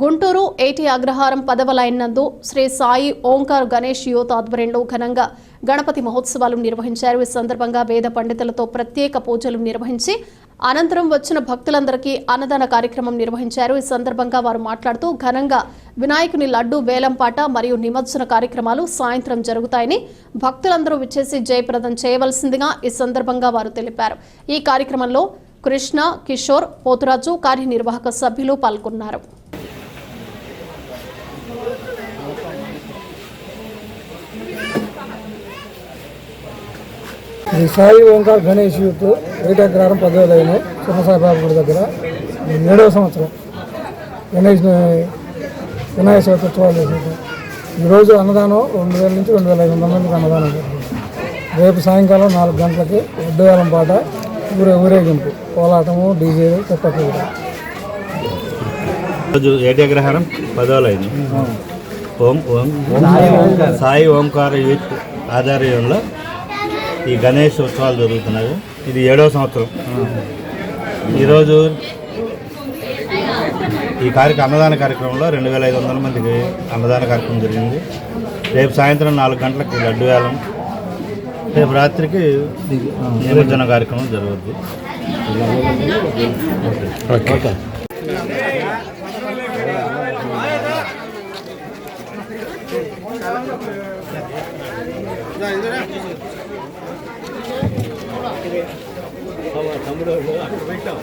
గుంటూరు ఏటి అగ్రహారం పదవ లైన్ నందు శ్రీ సాయి ఓంకార్ గణేష్ యూత్ ఆధ్వర్యంలో ఘనంగా గణపతి మహోత్సవాలు నిర్వహించారు. ఈ సందర్భంగా వేద పండితులతో ప్రత్యేక పూజలు నిర్వహించి అనంతరం వచ్చిన భక్తులందరికీ అన్నదాన కార్యక్రమం నిర్వహించారు. ఈ సందర్భంగా వారు మాట్లాడుతూ ఘనంగా వినాయకుని లడ్డు వేలంపాట మరియు నిమజ్జన కార్యక్రమాలు సాయంత్రం జరుగుతాయని భక్తులందరూ విచ్చేసి జయప్రదం చేయవలసిందిగా ఈ సందర్భంగా వారు తెలిపారు. ఈ కార్యక్రమంలో కృష్ణ కిషోర్ పోతురాజు కార్యనిర్వాహక సభ్యులు పాల్గొన్నారు. ఈ సాయి ఓంకార్ గణేష్ యూత్ ఏటాగ్రహారం పదవ లైన్ చిన్నసాయిబాబు గుడి దగ్గర. ఏడవ సంవత్సరం గణేష్ వినాయక చవితి ఉత్సవాలు చేసేది. ఈరోజు అన్నదానం రెండు వేల నుంచి రెండు వేల ఐదు వందల మందికి అన్నదానం రేపు సాయంకాలం నాలుగు గంటలకి ఒడ్డువేలం పాట ఊరే ఊరేగింపు కోలాటము డీజే కుప్పటి రోజు ఏటగ్రహారం పదోలైంది ఓం ఓం సాయి ఓంకార యూత్ ఆధ్వర్యంలో ఈ గణేష్ ఉత్సవాలు జరుగుతున్నాయి. ఇది ఏడవ సంవత్సరం. ఈరోజు ఈ కార్యక్రమ అన్నదాన కార్యక్రమంలో రెండు వేల ఐదు వందల మందికి అన్నదాన కార్యక్రమం జరిగింది. రేపు సాయంత్రం నాలుగు గంటలకు లడ్డు వేలం రేపు రాత్రికి నిమజ్జన కార్యక్రమం జరుగుద్ది. ఓకే. Então,